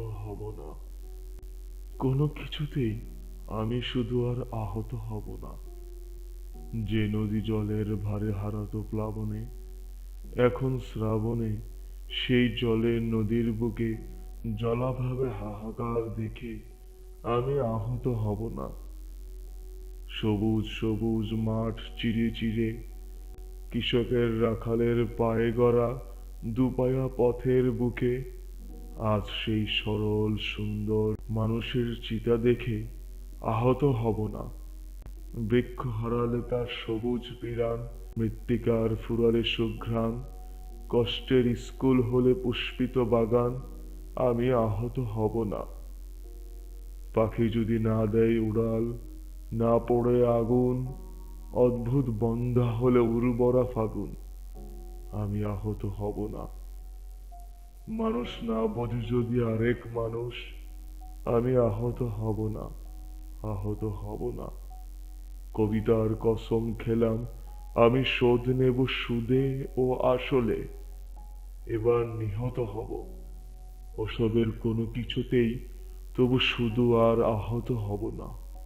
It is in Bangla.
হব না। কোনো কিছুতেই আমি শুধু আর আহত হব না। যে নদী জলের ভারে হারাতো প্লাবনে, এখন শ্রাবণে সেই জলের নদীর বুকে জলাভাবে হাহাকার দেখে আমি আহত হব না। সবুজ সবুজ মাঠ চিরে চিরে কৃষকের রাখালের পায়ে গড়া দুপায়া পথের বুকে আজ সেই সরল, সুন্দর মানুষের চিতা দেখে আহত হব না। বৃক্ষ হারালে তার সবুজ বিরান মৃত্তিকার ফুরালে সুঘ্রাণ, কষ্টের স্কুল হলে পুষ্পিত বাগান, আমি আহত হব না। পাখি যদি না দেয় উড়াল, না পড়ে আগুন, অদ্ভুত বন্ধা হলে উর্বরা ফাগুন, আমি আহত হব না। মানুষ না বোঝে যদি আরেক মানুষ, আমি আহত হব না, আহত হব না। কবিতার কসম খেলাম, আমি শোধ নেব সুদে ও আসলে, এবার নিহত হব। ওসবের কোনো কিছুতেই তবু শুধু আর আহত হব না।